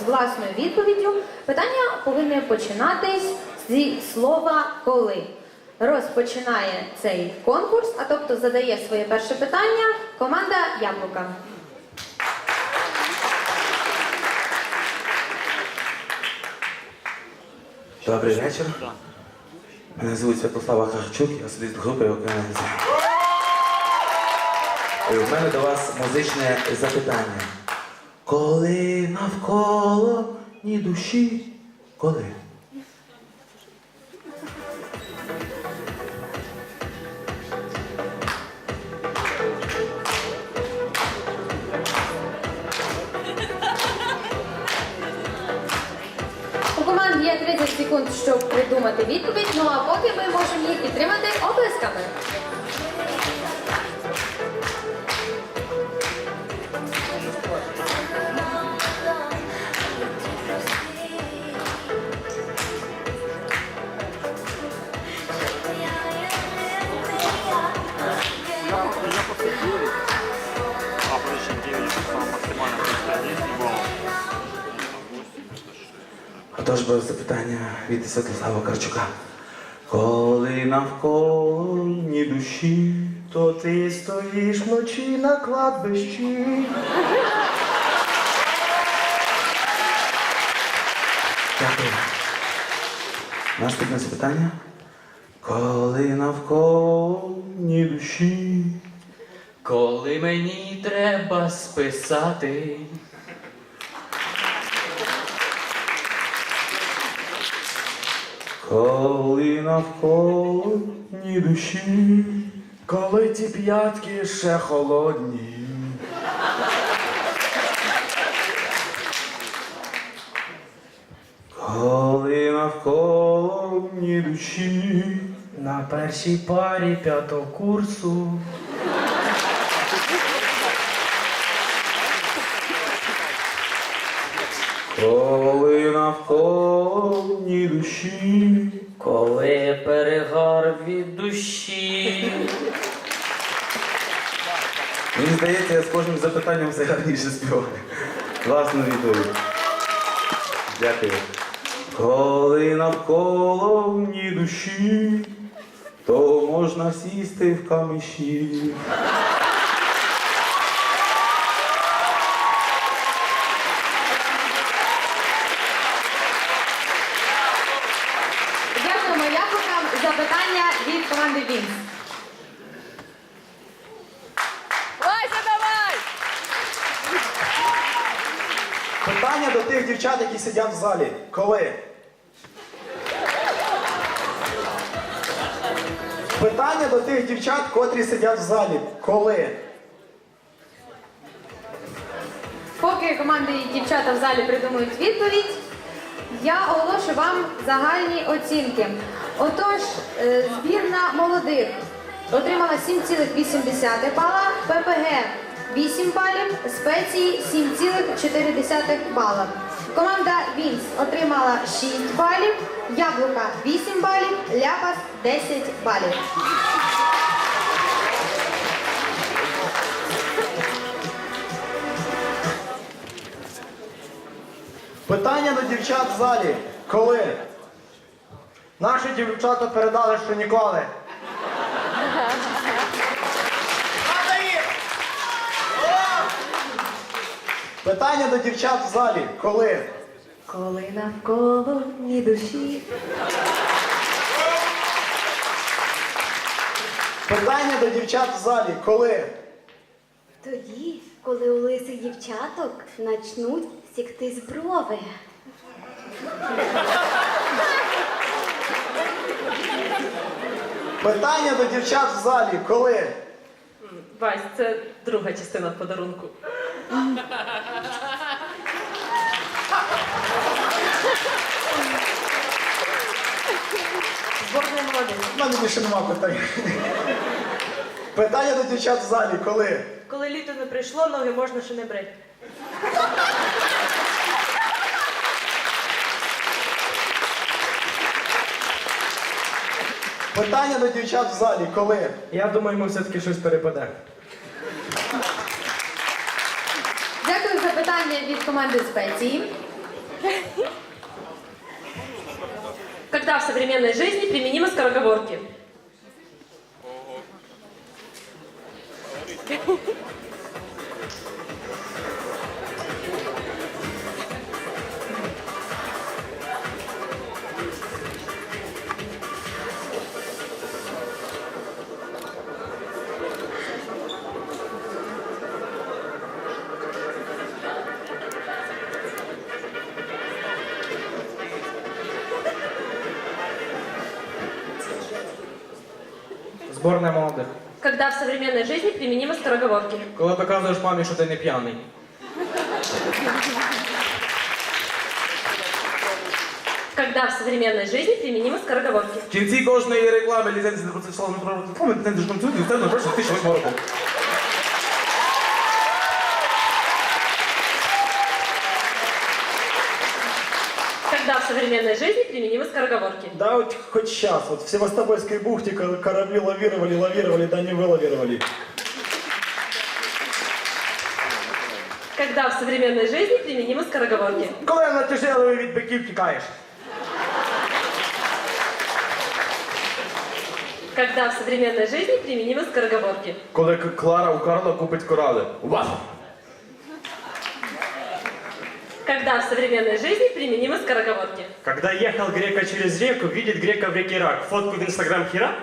з власною відповіддю. Питання повинні починатись зі слова коли. Розпочинає цей конкурс, а тобто задає своє перше питання команда Яблука. Добрий вечір. Мене звуть Святослава Харчук, я соліст групи Океанці. І в мене до вас музичне запитання. Коли навколо ні душі, коли? У команд є 30 секунд, щоб придумати відповідь. Ну а поки ми можемо їх підтримати оплесками. Отож би запитання від Святослава Карчука. Коли навколо ні душі, То ти стоїш вночі на кладбищі. Дякую. Наступне запитання. Коли навколо ні душі. Коли мені треба списати, Коли навколо ні душі. Коли ті п'ятки ще холодні. Коли навколо ні душі. На першій парі п'ятого курсу. Коли навколо ні душі. Здається, я з кожним запитанням все гарніше співаю. Класна відповідь. Дякую. Коли навколо ні душі, то можна сісти в каміші. Дякуємо яблукам за питання від команди Вінс. Питання до тих дівчат, які сидять в залі. Коли? Питання до тих дівчат, котрі сидять в залі. Коли? Поки команди і дівчата в залі придумують відповідь, я оголошу вам загальні оцінки. Отож, е, збірна молодих отримала 7,8 бала, ППГ 8 балів, спеції 7,4 бала. Команда Вінс отримала 6 балів, Яблука 8 балів, Ляпас 10 балів. Питання до дівчат в залі. Коли? Наші дівчата передали, що ніколи. Питання до дівчат в залі. Коли? Коли навколо ні душі. Питання до дівчат в залі. Коли? Тоді, коли у лисих дівчаток начнуть сікти з брови. Питання до дівчат в залі. Коли? Вась, це друга частина подарунку. У мене більше нема питань. Питання до дівчат в залі. Коли? Коли літо не прийшло, ноги можна ще не брити. Питання до дівчат в залі. Коли? Я думаю, ми все-таки щось перепаде. Дякую за питання від команди спеції. Когда в современной жизни применимы скороговорки? Зборне молодих. Когда в современной жизни применимы скороговорки? Коли доказуєш мамі, що ти не п'яний. Когда в современной жизни применимы скороговорки? В кінці кожної реклами ліцензії на процесуальну право реклами ліцензію концюдію в термін першого 2008 року. современной жизни применимы скороговорки? Да вот хоть сейчас, вот в Севастопольской бухте кор- корабли лавировали, лавировали, да не вылавировали. Когда в современной жизни применимы скороговорки? Коли на тяжелої від биків тікаєш? Когда в современной жизни применимы скороговорки? Коли К- Клара у Карла купить корали. Вау! Когда в современной жизни применимы скороговорки? Когда ехал грека через реку, видит грека в реке рак. Фотку в инстаграм хера?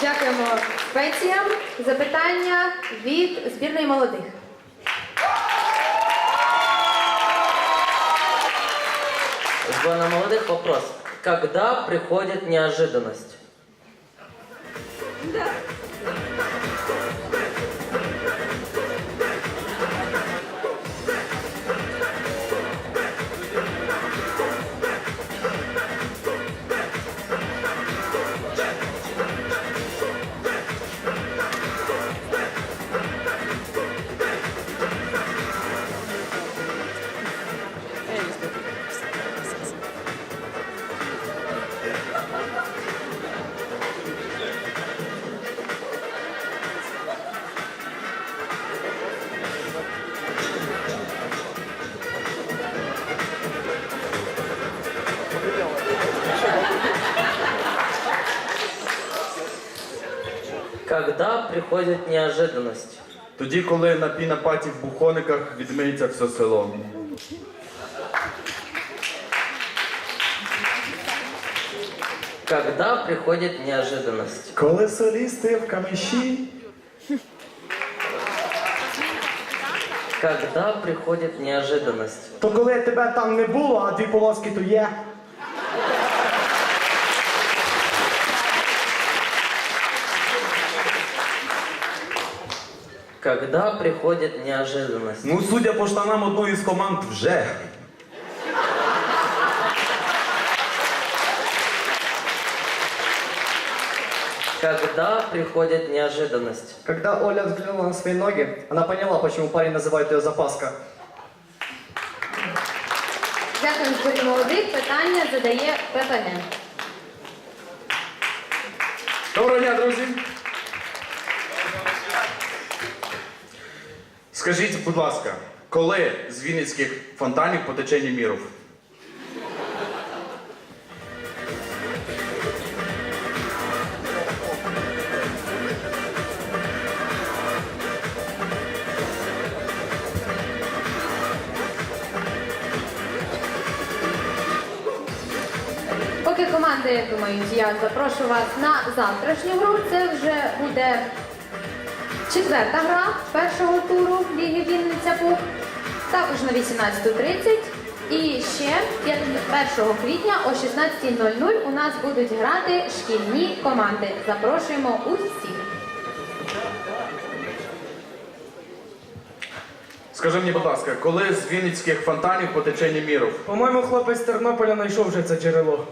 Дякуємо спеціям. Запитання від збірної молодих. Сборная молодых вопрос. Когда приходит неожиданность? Yeah. Когда приходит неожиданность? Тоді, коли на пінапаті в бухониках відмиється все село. Когда приходит неожиданность? Коли солісти в камеші, Когда приходит неожиданность? то коли тебе там не було, а дві полоски то є. Когда приходит неожиданность? Ну, судя по штанам одної з команд, вже. Когда приходит неожиданность? Когда Оля взглянула на свои ноги, она поняла, почему парень называет ее запаска. Дякуємо збірні молодих. Питання задає ППГ. Доброго дня, друзі. Скажіть, будь ласка, коли з Вінницьких фонтанів потече Німіров? Поки команди думають, я запрошу вас на завтрашню гру. Це вже буде четверта гра першого туру Ліги Вінниця Пух. Також на 18.30. І ще 1 квітня о 16.00 у нас будуть грати шкільні команди. Запрошуємо усіх. Скажи мені, будь ласка, коли з Вінницьких фонтанів потече Німіров? По-моєму, хлопець з Тернополя знайшов вже це джерело.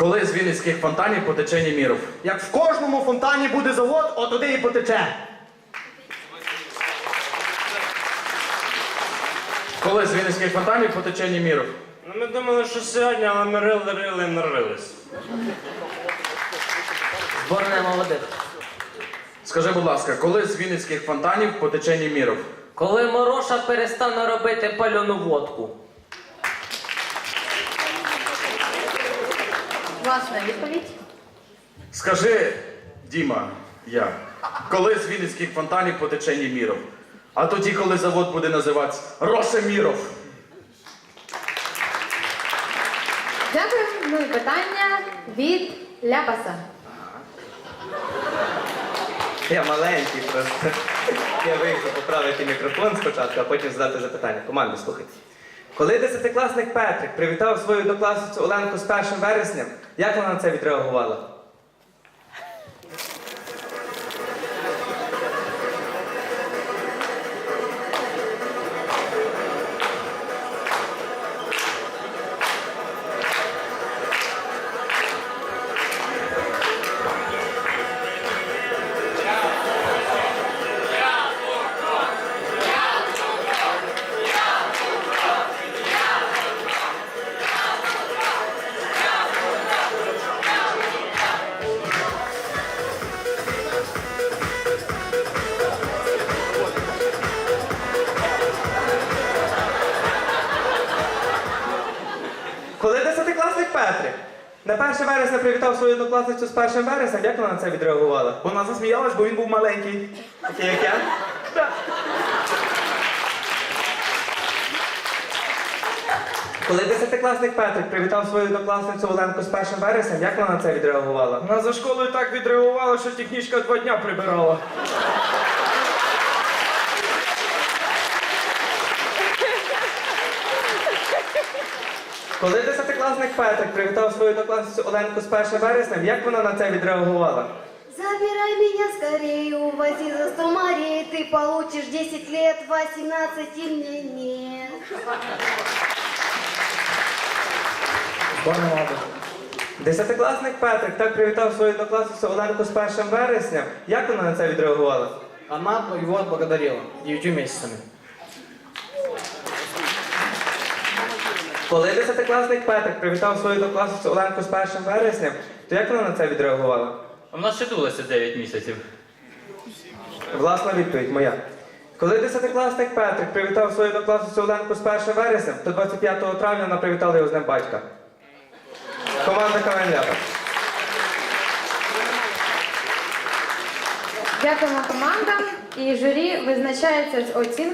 Коли з Вінницьких фонтанів потече Німіров? Як в кожному фонтані буде завод, от туди і потече. Коли з Вінницьких фонтанів по теченні міру? Ну, ми думали, що сьогодні, але ми рили, рили, нарились. Сборная молодых. Скажи, будь ласка, коли з Вінницьких фонтанів по теченні міру? Коли Мороша перестане робити пальону водку. Власна відповідь. Скажи, Діма, я, коли з Вінницьких фонтанів по теченні міров? А тоді, коли завод буде називатися Рошеміров. Дякую. Ну і питання від Ляпаса. Я маленький просто. Я вийшов поправити мікрофон спочатку, а потім задати запитання. Команду, слухайте. Коли десятикласник Петрик привітав свою однокласницю Оленку з 1 вересням, як вона на це відреагувала? Вересня привітав свою однокласницю з 1 вереснем, як вона на це відреагувала? Вона засміялась, бо він був маленький. Такий як я? Коли десятикласник Петрик привітав свою однокласницю Оленку з 1 вереснем, як вона на це відреагувала? Вона за школою так відреагувала, що технічка два дня прибирала. Коли десятикласник Петрик привітав свою однокласницю Оленку з 1 вереснем, як вона на це відреагувала? Забирай меня скорее, увози за сто морей, ты получишь 10 лет, 18 и мне нет. Зборна. Десятикласник Петрик так привітав свою однокласницю Оленку з 1 вереснем, як вона на це відреагувала? Она его отблагодарила девятью месяцами. Коли десятикласник Петрик привітав свою однокласницю Оленку з 1 вереснем, то як вона на це відреагувала? Вона ще дулася 9 місяців. Власна відповідь моя. Коли десятикласник Петрик привітав свою однокласницю Оленку з 1 вересня, то 25 травня вона привітала його з Днем батька. Команда КВН Дякуємо командам. І журі визначається з оцінкою.